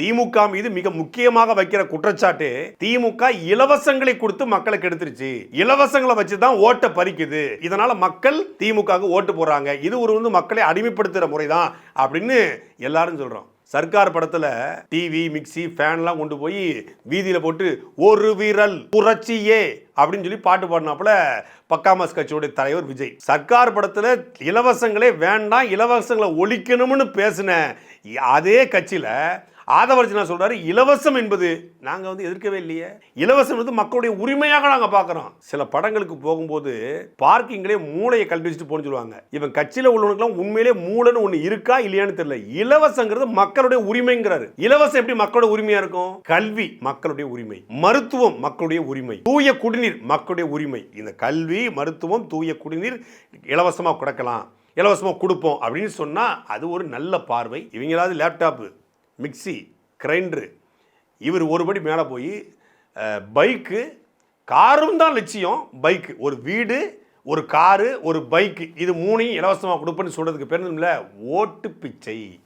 திமுக மீது மிக முக்கியமாக வைக்கிற குற்றச்சாட்டு திமுக இலவசங்களை கொடுத்து மக்களுக்கு எடுத்துருச்சு. இலவசங்களை வச்சு தான் ஓட்டை பறிக்குது. இதனால மக்கள் திமுக ஓட்டு போடுறாங்க. இது ஒரு வந்து மக்களை அடிமைப்படுத்துகிற முறைதான் அப்படின்னு எல்லாரும் சொல்றோம். சர்க்கார் படத்தில் டிவி மிக்ஸி ஃபேன்லாம் கொண்டு போய் வீதியில் போட்டு ஒரு வீரல் புரட்சியே அப்படின்னு சொல்லி பாட்டு பாடினாப்புல பக்காமஸ் கட்சியோட தலைவர் விஜய். சர்க்கார் படத்தில் இலவசங்களே வேண்டாம் இலவசங்களை ஒழிக்கணும்னு பேசின அதே கட்சியில் ஆதவர்ஜனா சொல்றாரு இலவசம் என்பது நாங்க வந்து எதிர்க்கவே இல்லையே. இலவசம் வந்து மக்களுடைய உரிமையாக நாங்க பார்க்குறோம். சில படங்களுக்கு போகும்போது பார்க்கிங்லேயே மூளையை கல்வி வச்சுட்டு போன்னு சொல்லுவாங்க. இவன் கட்சியில உள்ளவனுக்குலாம் உண்மையிலே மூளைன்னு ஒண்ணு இருக்கா இல்லையான்னு தெரியல. இலவசங்கிறது மக்களுடைய உரிமைங்கிறாரு. இலவசம் எப்படி மக்களோட உரிமையா இருக்கும்? கல்வி மக்களுடைய உரிமை. மருத்துவம் மக்களுடைய உரிமை. தூய குடிநீர் மக்களுடைய உரிமை. இந்த கல்வி மருத்துவம் தூய குடிநீர் இலவசமா கொடுக்கலாம். இலவசமாக கொடுப்போம் அப்படின்னு சொன்னால் அது ஒரு நல்ல பார்வை. இவங்களாவது லேப்டாப்பு மிக்ஸி கிரைண்டரு. இவர் ஒருபடி மேலே போய் பைக்கு காரும் தான் லட்சியம். பைக்கு ஒரு வீடு ஒரு காரு ஒரு பைக்கு. இது மூணையும் இலவசமாக கொடுப்பேன்னு சொல்கிறதுக்கு பேர் இல்லை ஓட்டு பிச்சை.